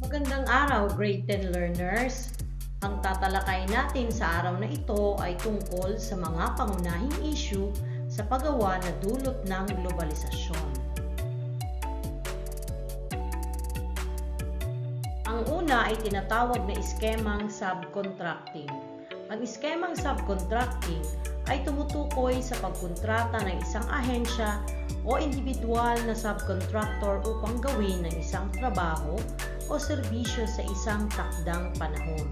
Magandang araw, grade 10 learners! Ang tatalakay natin sa araw na ito ay tungkol sa mga pangunahing issue sa paggawa na dulot ng globalisasyon. Ang una ay tinatawag na iskemang subcontracting. Ang iskemang subcontracting ay tumutukoy sa pagkontrata ng isang ahensya o individual na subcontractor upang gawin ng isang trabaho o serbisyo sa isang takdang panahon.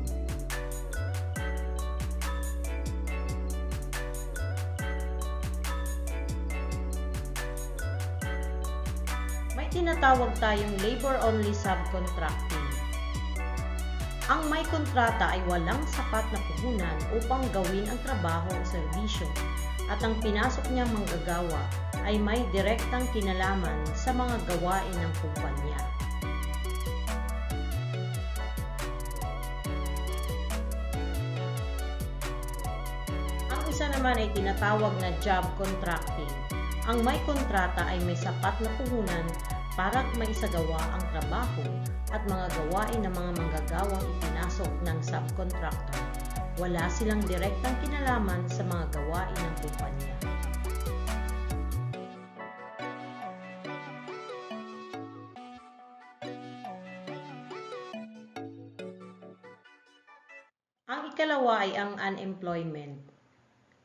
May tinatawag tayong labor-only subcontracting. Ang may kontrata ay walang sapat na puhunan upang gawin ang trabaho o serbisyo at ang pinasok niyang manggagawa ay may direktang kinalaman sa mga gawain ng kumpanya. Isa naman ay tinatawag na job contracting. Ang may kontrata ay may sapat na puhunan para maisagawa ang trabaho at mga gawain ng mga manggagawang ipinasok ng subcontractor. Wala silang direktang kinalaman sa mga gawain ng kumpanya. Ang ikalawa ay ang unemployment.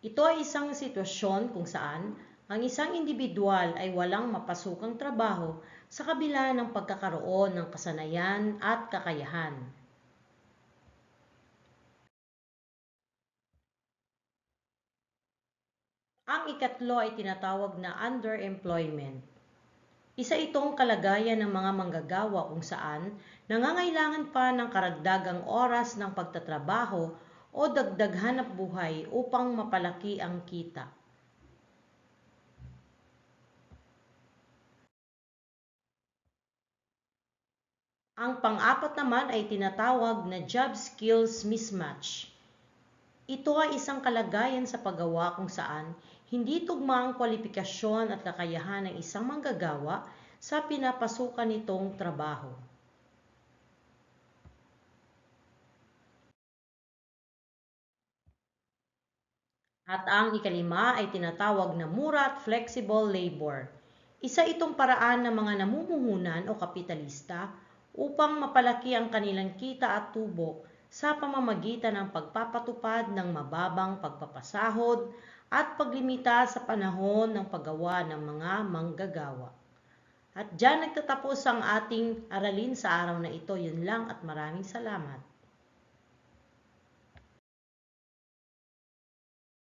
Ito ay isang sitwasyon kung saan ang isang individual ay walang mapasukang trabaho sa kabila ng pagkakaroon ng kasanayan at kakayahan. Ang ikatlo ay tinatawag na underemployment. Isa itong kalagayan ng mga manggagawa kung saan nangangailangan pa ng karagdagang oras ng pagtatrabaho o dagdag hanap buhay upang mapalaki ang kita. Ang pang-apat naman ay tinatawag na job skills mismatch. Ito ay isang kalagayan sa paggawa kung saan hindi tugma ang kwalifikasyon at kakayahan ng isang manggagawa sa pinapasukan nitong trabaho. At ang ikalima ay tinatawag na mura at flexible labor. Isa itong paraan ng mga namumuhunan o kapitalista upang mapalaki ang kanilang kita at tubo sa pamamagitan ng pagpapatupad ng mababang pagpapasahod at paglimita sa panahon ng paggawa ng mga manggagawa. At dyan nagtatapos ang ating aralin sa araw na ito. Yun lang at maraming salamat.